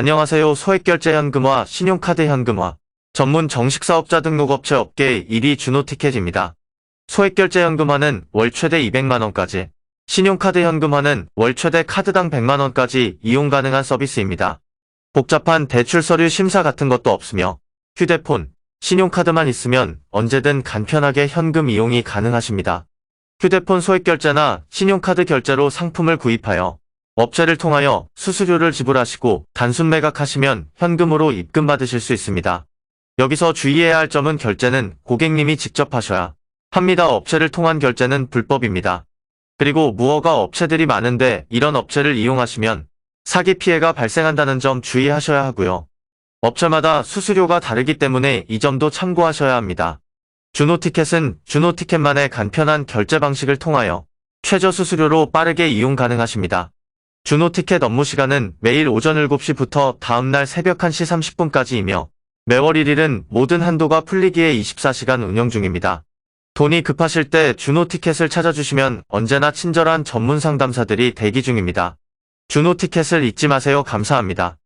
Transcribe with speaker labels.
Speaker 1: 안녕하세요. 소액결제 현금화, 신용카드 현금화, 전문 정식사업자 등록업체 업계 1위 준호티켓입니다. 소액결제 현금화는 월 최대 200만원까지, 신용카드 현금화는 월 최대 카드당 100만원까지 이용 가능한 서비스입니다. 복잡한 대출 서류 심사 같은 것도 없으며 휴대폰, 신용카드만 있으면 언제든 간편하게 현금 이용이 가능하십니다. 휴대폰 소액결제나 신용카드 결제로 상품을 구입하여 업체를 통하여 수수료를 지불하시고 단순 매각하시면 현금으로 입금받으실 수 있습니다. 여기서 주의해야 할 점은 결제는 고객님이 직접 하셔야 합니다. 업체를 통한 결제는 불법입니다. 그리고 무허가 업체들이 많은데 이런 업체를 이용하시면 사기 피해가 발생한다는 점 주의하셔야 하고요. 업체마다 수수료가 다르기 때문에 이 점도 참고하셔야 합니다. 준호티켓은 준호티켓만의 간편한 결제 방식을 통하여 최저 수수료로 빠르게 이용 가능하십니다. 준호 티켓 업무 시간은 매일 오전 7시부터 다음날 새벽 1시 30분까지이며 매월 1일은 모든 한도가 풀리기에 24시간 운영 중입니다. 돈이 급하실 때 준호 티켓을 찾아주시면 언제나 친절한 전문 상담사들이 대기 중입니다. 준호 티켓을 잊지 마세요. 감사합니다.